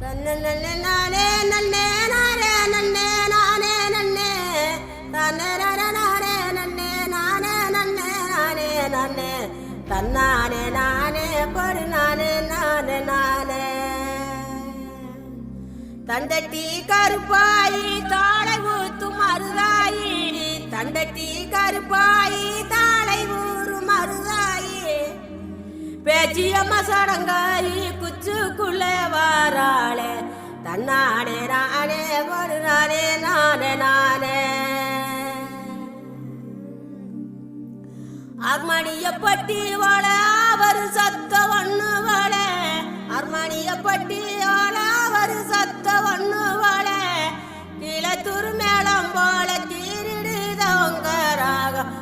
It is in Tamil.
தன்ன நல்ல நானே நன்னே நானே நன்னே நானே நன்னே தன்னே நானே நன்னே நானே நன்னே நானே நன்னே தன்னானே நானே படு நானே நானே நானே தண்டட்டி கருப்பாயி தாளை ஊத்தும் மருதாயி தண்டட்டி கருப்பாயி தாளை ஊறும் மருதாயி பேச்சியம்மா சடங்காய் தன்னானே நானே ஒரு நானே நானே நானே அர்மணிய பட்டி வாழ அவர் சத்த ஒண்ணு வாழ. அர்மணிய பட்டி வாழ அவர் சத்த ஒண்ணு வாழ. கிளத்தூர் மேளம் போல கீரிடுதவங்க ராகம்